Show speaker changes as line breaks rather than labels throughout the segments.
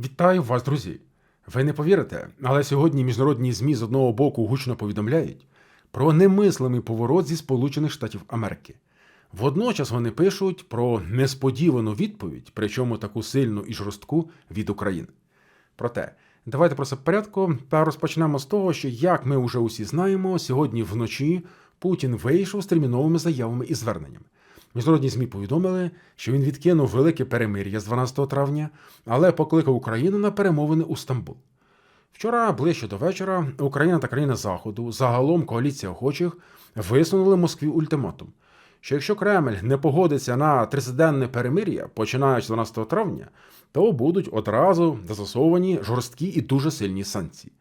Вітаю вас, друзі! Ви не повірите, але сьогодні міжнародні ЗМІ з одного боку гучно повідомляють про немислимий поворот зі Сполучених Штатів Америки. Водночас вони пишуть про несподівану відповідь, причому таку сильну і жорстку від України. Проте, давайте про це в порядку та розпочнемо з того, що, як ми вже усі знаємо, сьогодні вночі Путін вийшов з терміновими заявами і зверненнями. Міжнародні ЗМІ повідомили, що він відкинув велике перемир'я з 12 травня, але покликав Україну на перемовини у Стамбул. Вчора, ближче до вечора, Україна та країни Заходу, загалом коаліція охочих, висунули Москві ультиматум, що якщо Кремль не погодиться на тридцятиденне перемир'я, починаючи з 12 травня, то будуть одразу застосовані жорсткі і дуже сильні санкції.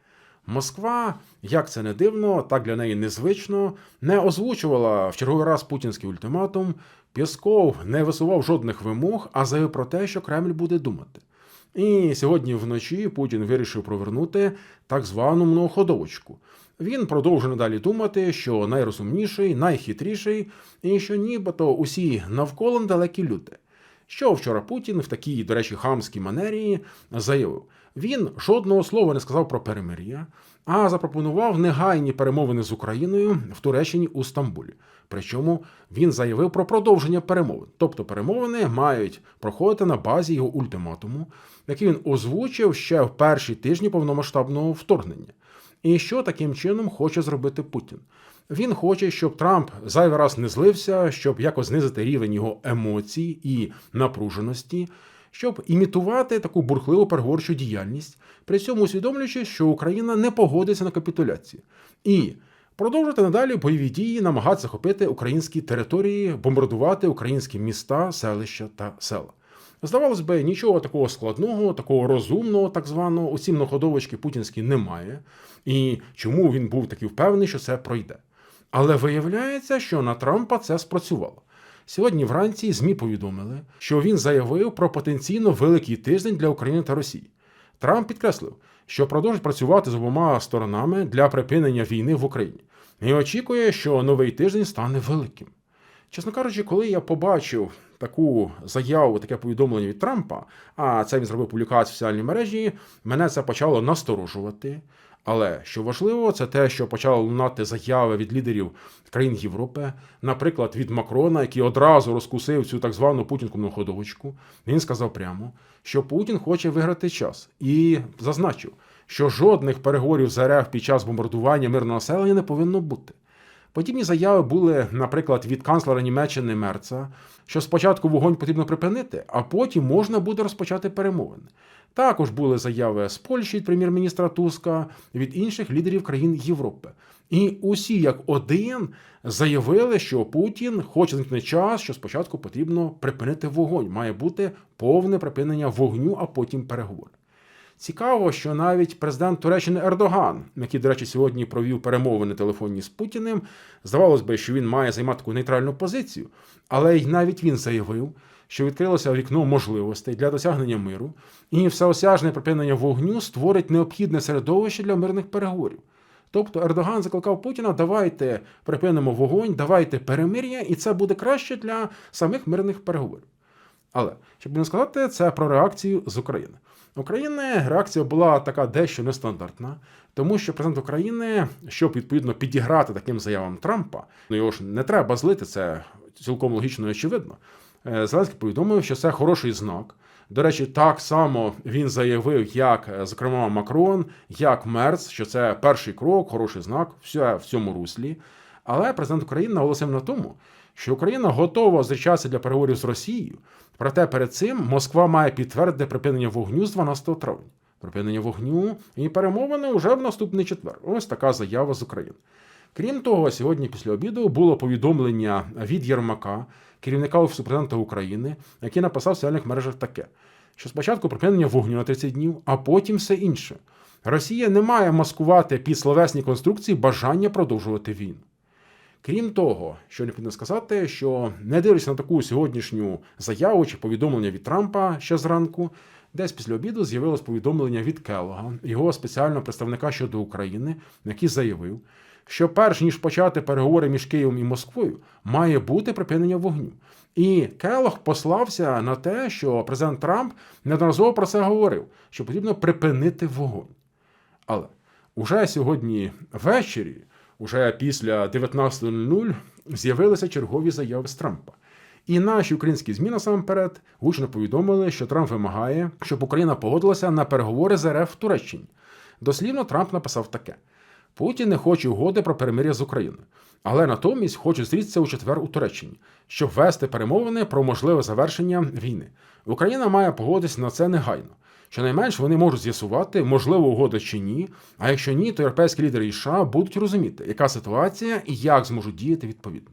Москва, як це не дивно, так для неї незвично, не озвучувала в черговий раз путінський ультиматум. Пєсков не висував жодних вимог, а заявив про те, що Кремль буде думати. І сьогодні вночі Путін вирішив провернути так звану многоходовочку. Він продовжує надалі думати, що найрозумніший, найхитріший, і що нібито усі навколо недалекі люди. Що вчора Путін в такій, до речі, хамській манері заявив. Він жодного слова не сказав про перемир'я, а запропонував негайні перемовини з Україною в Туреччині у Стамбулі. Причому він заявив про продовження перемовин. Тобто перемовини мають проходити на базі його ультиматуму, який він озвучив ще в перші тижні повномасштабного вторгнення. І що таким чином хоче зробити Путін? Він хоче, щоб Трамп зайвий раз не злився, щоб якось знизити рівень його емоцій і напруженості, щоб імітувати таку бурхливу переговорчу діяльність, при цьому усвідомлюючи, що Україна не погодиться на капітуляцію. І продовжувати надалі бойові дії, намагатися захопити українські території, бомбардувати українські міста, селища та села. Здавалось би, нічого такого складного, такого розумного, так званого, у ці многоходовочки путінські немає. І чому він був такий впевнений, що це пройде. Але виявляється, що на Трампа це спрацювало. Сьогодні вранці ЗМІ повідомили, що він заявив про потенційно великий тиждень для України та Росії. Трамп підкреслив, що продовжить працювати з обома сторонами для припинення війни в Україні і очікує, що новий тиждень стане великим. Чесно кажучи, коли я побачив таку заяву, таке повідомлення від Трампа, а це він зробив публікацію в соціальній мережі, мене це почало насторожувати. Але що важливо, це те, що почали лунати заяви від лідерів країн Європи, наприклад, від Макрона, який одразу розкусив цю так звану путінку ходовочку. Він сказав прямо, що Путін хоче виграти час, і зазначив, що жодних переговорів з РФ під час бомбардування мирного населення не повинно бути. Подібні заяви були, наприклад, від канцлера Німеччини Мерца, що спочатку вогонь потрібно припинити, а потім можна буде розпочати перемовини. Також були заяви з Польщі від прем'єр-міністра Туска, від інших лідерів країн Європи. І усі, як один, заявили, що Путін хоче знайти час, що спочатку потрібно припинити вогонь. Має бути повне припинення вогню, а потім переговори. Цікаво, що навіть президент Туреччини Ердоган, який, до речі, сьогодні провів перемовини телефонні з Путіним, здавалось би, що він має займати таку нейтральну позицію, але й навіть він заявив, що відкрилося вікно можливостей для досягнення миру, і всеосяжне припинення вогню створить необхідне середовище для мирних переговорів. Тобто Ердоган закликав Путіна, давайте припинимо вогонь, давайте перемир'я, і це буде краще для самих мирних переговорів. Але щоб не сказати, це про реакцію з України. України реакція була така дещо нестандартна, тому що президент України, щоб відповідно підіграти таким заявам Трампа, ну його ж не треба злити, це цілком логічно і очевидно. Е, Зеленський повідомив, що це хороший знак. До речі, так само він заявив, як, е, зокрема, Макрон, як Мерц, що це перший крок, хороший знак, все в цьому руслі. Але президент України наголосив на тому, що Україна готова зустрічатися для переговорів з Росією. Проте перед цим Москва має підтвердити припинення вогню з 12 травня. Припинення вогню і перемовини вже в наступний четвер. Ось така заява з України. Крім того, сьогодні після обіду було повідомлення від Єрмака, керівника Офісу президента України, який написав в соціальних мережах таке: що спочатку припинення вогню на 30 днів, а потім все інше. Росія не має маскувати під словесні конструкції бажання продовжувати війну. Крім того, що необхідно сказати, що не дивлячись на таку сьогоднішню заяву чи повідомлення від Трампа ще зранку, Десь після обіду з'явилось повідомлення від Келога, його спеціального представника щодо України, який заявив, що перш ніж почати переговори між Києвом і Москвою, має бути припинення вогню. І Келог послався на те, що президент Трамп неодноразово про це говорив, що потрібно припинити вогонь. Але уже сьогодні ввечері, уже після 19.00, з'явилися чергові заяви з Трампа. І наші українські ЗМІ насамперед гучно повідомили, що Трамп вимагає, щоб Україна погодилася на переговори з РФ в Туреччині. Дослівно Трамп написав таке: Путін не хоче угоди про перемир'я з Україною, але натомість хоче зустрітися у четвер у Туреччині, щоб вести перемовини про можливе завершення війни. Україна має погодитися на це негайно. Щонайменш вони можуть з'ясувати, можливо, угода чи ні. А якщо ні, то європейські лідери і США будуть розуміти, яка ситуація і як зможуть діяти відповідно.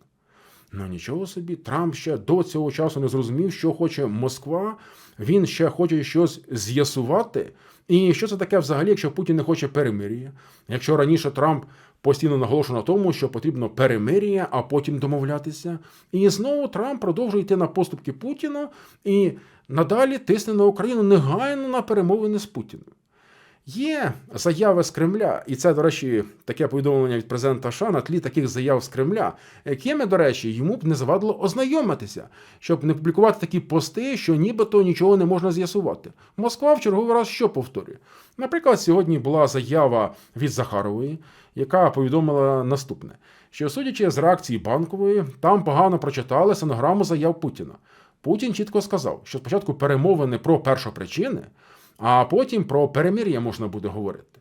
Ну нічого собі, Трамп ще до цього часу не зрозумів, що хоче Москва. Він ще хоче щось з'ясувати. І що це таке взагалі, якщо Путін не хоче перемир'я? Якщо раніше Трамп постійно наголошував на тому, що потрібно перемир'я, а потім домовлятися. І знову Трамп продовжує йти на поступки Путіну і надалі тисне на Україну негайно на перемовини з Путіним. Є заяви з Кремля, і це, до речі, таке повідомлення від президента США на тлі таких заяв з Кремля, якими, до речі, йому б не завадило ознайомитися, щоб не публікувати такі пости, що нібито нічого не можна з'ясувати. Москва в черговий раз що повторює? Наприклад, сьогодні була заява від Захарової, яка повідомила наступне: що, судячи з реакції банкової, там погано прочитали сонограму заяв Путіна. Путін чітко сказав, що спочатку перемовини про першопричини, а потім про перемир'я можна буде говорити.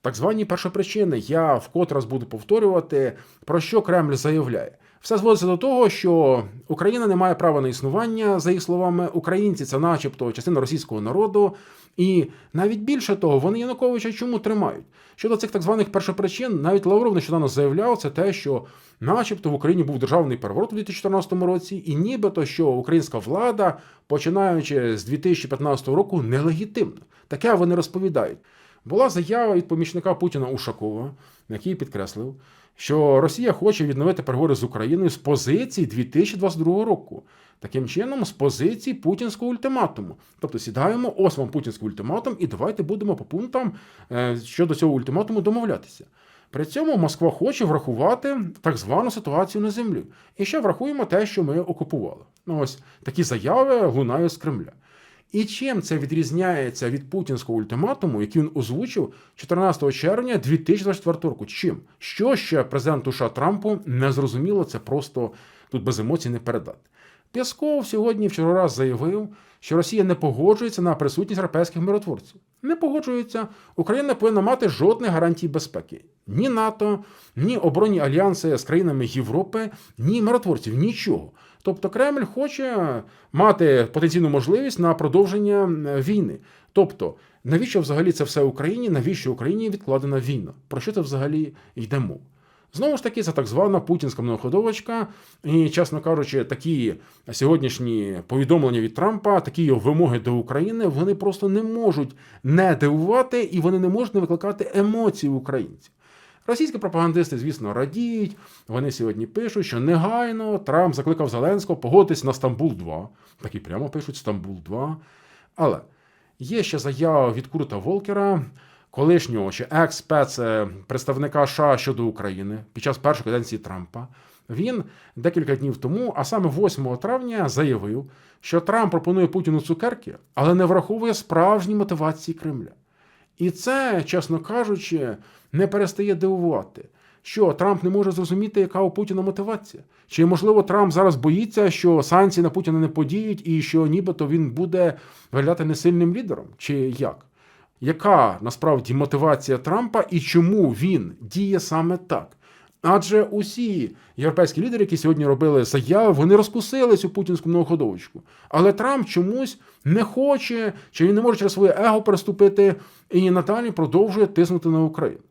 Так звані першопричини, я вкотре раз буду повторювати, про що Кремль заявляє. Все зводиться до того, що Україна не має права на існування, за їх словами, українці це, начебто, частина російського народу, і навіть більше того, вони Януковича чому тримають? Щодо цих так званих першопричин, навіть Лавров нещодавно заявляв це те, що, начебто, в Україні був державний переворот у 2014 році, і нібито що українська влада, починаючи з 2015 року, нелегітимна. Таке вони розповідають. Була заява від помічника Путіна Ушакова, який підкреслив, що Росія хоче відновити переговори з Україною з позиції 2022 року. Таким чином, з позиції путінського ультиматуму. Тобто сідаємо, ось вам путінський ультиматум, і давайте будемо по пунктам е, щодо цього ультиматуму домовлятися. При цьому Москва хоче врахувати так звану ситуацію на землі. І ще врахуємо те, що ми окупували. Ну, ось такі заяви лунають з Кремля. І чим це відрізняється від путінського ультиматуму, який він озвучив 14 червня 2024 року? Чим? Що ще президенту США Трампу не зрозуміло, це просто тут без емоцій не передати. Пєсков сьогодні вчора раз заявив, що Росія не погоджується на присутність європейських миротворців. Не погоджується. Україна повинна мати жодних гарантій безпеки. Ні НАТО, ні оборонні альянси з країнами Європи, ні миротворців, нічого. Тобто Кремль хоче мати потенційну можливість на продовження війни. Тобто, навіщо взагалі це все Україні? Навіщо Україні відкладена війна? Про що це взагалі йде мова? Знову ж таки, це так звана путінська многоходовочка. І, чесно кажучи, такі сьогоднішні повідомлення від Трампа, такі його вимоги до України, вони просто не можуть не дивувати і вони не можуть не викликати емоції українців. Російські пропагандисти, звісно, радіють. Вони сьогодні пишуть, що негайно Трамп закликав Зеленського погодитись на Стамбул 2. Так і прямо пишуть Стамбул 2. Але є ще заява від Курта Волкера, колишнього чи екс-спец представника США щодо України під час першої каденції Трампа. Він декілька днів тому, а саме 8 травня, заявив, що Трамп пропонує Путіну цукерки, але не враховує справжні мотивації Кремля. І це, чесно кажучи, не перестає дивувати. Що Трамп не може зрозуміти, яка у Путіна мотивація? Чи можливо Трамп зараз боїться, що санкції на Путіна не подіють, і що нібито він буде виглядати несильним лідером? Чи як? Яка насправді мотивація Трампа і чому він діє саме так? Адже усі європейські лідери, які сьогодні робили заяви, вони розкусили цю путінську многоходовочку. Але Трамп чомусь не хоче, чи він не може через своє его переступити і надалі продовжує тиснути на Україну.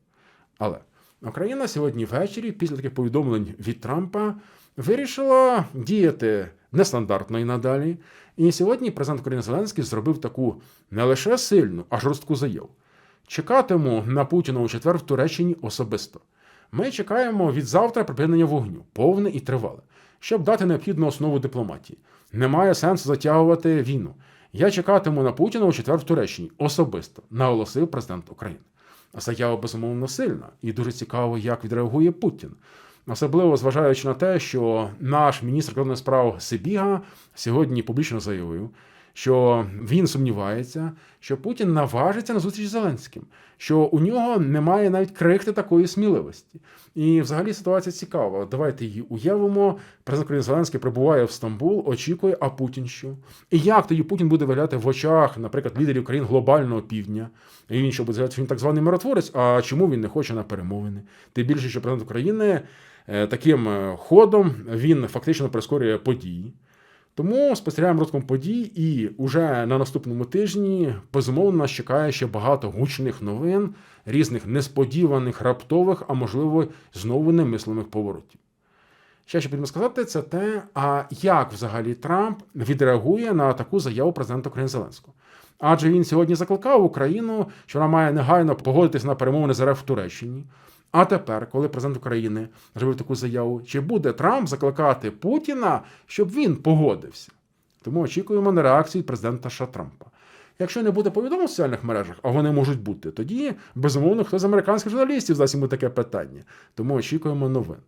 Але Україна сьогодні ввечері, після таких повідомлень від Трампа, вирішила діяти нестандартно і надалі. І сьогодні президент України Зеленський зробив таку не лише сильну, а жорстку заяву. Чекатиму на Путіна у четвер в Туреччині особисто. Ми чекаємо від завтра припинення вогню, повне і тривале, щоб дати необхідну основу дипломатії. Немає сенсу затягувати війну. Я чекатиму на Путіна у четвер в Туреччині особисто, наголосив президент України. Заява безумовно сильна, і дуже цікаво, як відреагує Путін. Особливо зважаючи на те, що наш міністр кордонних справ Сибіга сьогодні публічно заявив, що він сумнівається, що Путін наважиться на зустріч з Зеленським, що у нього немає навіть крихти такої сміливості. І взагалі ситуація цікава. Давайте її уявимо. Президент Зеленський прибуває в Стамбул, очікує, а Путін що? І як тоді Путін буде виглядати в очах, наприклад, лідерів країн глобального півдня? І він що буде згадати, він так званий миротворець? А чому він не хоче на перемовини? Тим більше, що президент України е, таким е, ходом він фактично прискорює події. Тому спостерігаємо розвитком подій, і уже на наступному тижні безумовно нас чекає ще багато гучних новин, різних несподіваних, раптових, а можливо, знову немислимих поворотів. Ще що потрібно сказати, це те, а як взагалі Трамп відреагує на таку заяву президента України Зеленського. Адже він сьогодні закликав Україну, що вона має негайно погодитись на перемовини з РФ в Туреччині. А тепер, коли президент України зробив таку заяву, чи буде Трамп закликати Путіна, щоб він погодився? Тому очікуємо на реакцію президента США Трампа. Якщо не буде повідомлень в соціальних мережах, а вони можуть бути, тоді безумовно хтось з американських журналістів дасть йому таке питання. Тому очікуємо новин.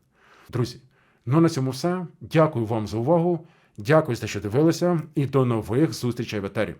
Друзі, ну на цьому все. Дякую вам за увагу. Дякую за те, що дивилися, і до нових зустрічей в етері.